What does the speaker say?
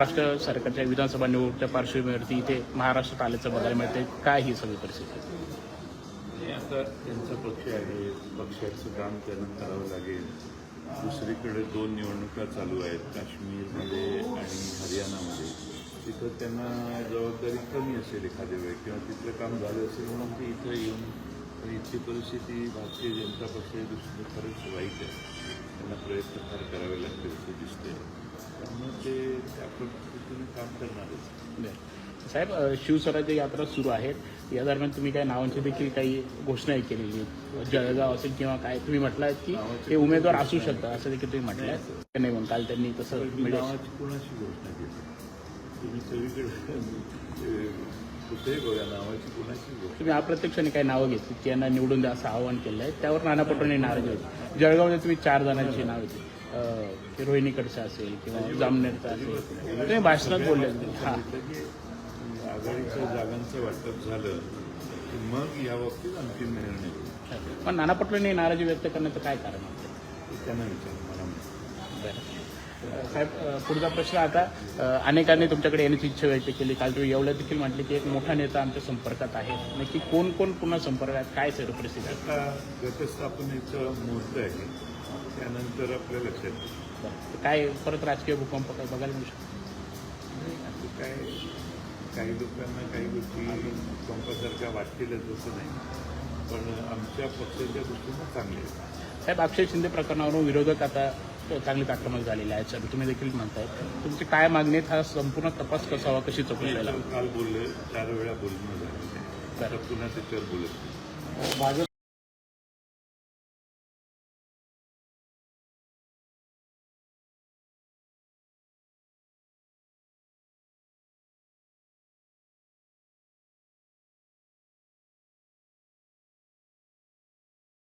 महाराष्ट्र सरकारच्या विधानसभा निवडणुकीच्या पार्श्वभूमीवरती इथे महाराष्ट्रात आल्याचं बघायला मिळते काय ही सगळी परिस्थिती? हे आता त्यांचा पक्ष आहे. पक्षाचं काम त्यांना करावं लागेल. दुसरीकडे दोन निवडणुका चालू आहेत. काश्मीरमध्ये आणि हरियाणामध्ये. तिथं त्यांना जबाबदारी कमी असेल एखाद्या वेळी किंवा तिथलं काम झालं असेल म्हणून ते इथं येऊन पण इथली परिस्थिती भारतीय जनता पक्षाच्या दृष्टीने खरंच वाईट आहे. त्यांना प्रयत्न फार करावे लागतील असं दिसतंय. पद्धतीने काम करणारच. साहेब शिवस्वराज्य यात्रा सुरू आहेत या दरम्यान तुम्ही काय नावांची देखील काही घोषणाही केलेली. जळगाव असेल किंवा काय तुम्ही म्हटलं की ते उमेदवार असू शकतात असं देखील तुम्ही म्हटलं नाही म्हणून काल त्यांनी तसं पण मी मीडिया नावाची कोणाची घोषणा केली तुम्ही सगळीकडे बघा नावाची कोणाची तुम्ही अप्रत्यक्षाने काही नावं घेतली की यांना निवडून द्या असं आवाहन केलं आहे त्यावर नाना पटोले नाराज होते जळगावमध्ये तुम्ही चार जणांची नाव घेतली. अ, की रोहिणी कडचं असेल किंवा जामनेरचं असेल. तुम्ही भाषणात बोलले. हां. की आघाडीच्या जागांचं वाटप झालं की मग या बाबतीत अंतिम निर्णय होईल. पण नाना पटोलेंनी नाराजी व्यक्त करण्याचं काय कारण ते त्यांना विचार मला माहिती. बरं. साहेब पुढचा प्रश्न आता अनेकांनी तुमच्याकडे येण्याची इच्छा व्यक्त केली. काल तुम्ही एवढं देखील म्हटले की एक मोठा नेता आमच्या संपर्कात आहे. नक्की कोण कोण पुन्हा संपर्कात? काय सर परिस्थिती? आहे? आता घटस्थापनेचं मुहूर्त आहे. त्यानंतर आपल्या लक्षात येईल. काय परत राजकीय भूकंप काय बघायला मिळू शकतो? काय काही लोकांना काही गोष्टी पंपासारख्या वाटतीलच असं नाही. पण आमच्या पक्षाच्या दृष्टीनं चांगले आहेत. साहेब अक्षय शिंदे प्रकरणावरून विरोधक आता चांगलीच आक्रमक झालेले आहेत सर तुम्ही देखील म्हणताय तुमची काय मागणी आहेत? हा संपूर्ण तपास कसा हवा कशी चौकशी काल बोलले चार वेळा बोलणं झालं पुन्हा त्याच्यावर बोलत. भाजप